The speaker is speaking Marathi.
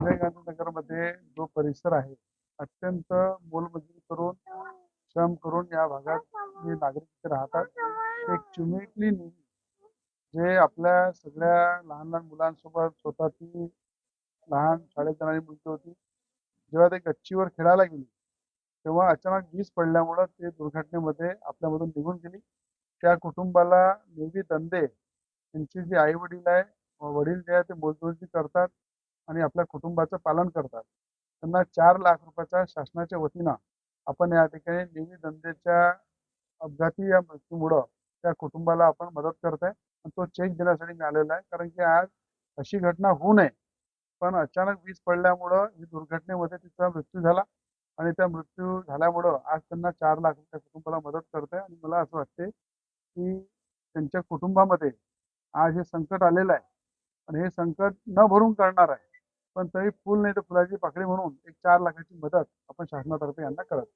संजय गांधी नगरमध्ये जो परिसर आहे अत्यंत मोलमजुरी करून श्रम करून या भागात जे नागरिक राहतात एक चिमुकली मुलगी जे आपल्या सगळ्या लहान लहान मुलांसोबत स्वतःची लहान शाळेत जाणारी मुलगी होती जेव्हा ते गच्चीवर खेळायला गेली तेव्हा अचानक वीज पडल्यामुळं ते दुर्घटनेमध्ये आपल्यामधून निघून गेली. त्या कुटुंबाला नेहमी दंदे. त्यांचे जे आई वडील आहे वडील जे आहे ते मोलमजुरी करतात. आणि आपल्या कुटुंबाचं पालन करतात. त्यांना चार लाख रुपयाच्या शासनाच्या वतीनं आपण या ठिकाणी नेवी दंदेच्या अपघाती या मृत्यूमुळं त्या कुटुंबाला आपण मदत करत आहे आणि तो चेक देण्यासाठी मी आलेला आहे. कारण की आज अशी घटना होऊ नये पण अचानक वीज पडल्यामुळं ही दुर्घटनेमध्ये तिचा मृत्यू झाला आणि त्या मृत्यू झाल्यामुळं आज त्यांना चार लाख रुपये कुटुंबाला मदत करत आहे आणि मला असं वाटते की त्यांच्या कुटुंबामध्ये आज हे संकट आलेलं आहे. आणि हे संकट न भरून काढणार आहे. पण तरी फुल नाही तर फुलाची पाकळी म्हणून एक चार लाखाची मदत आपण शासनातर्फे यांना करत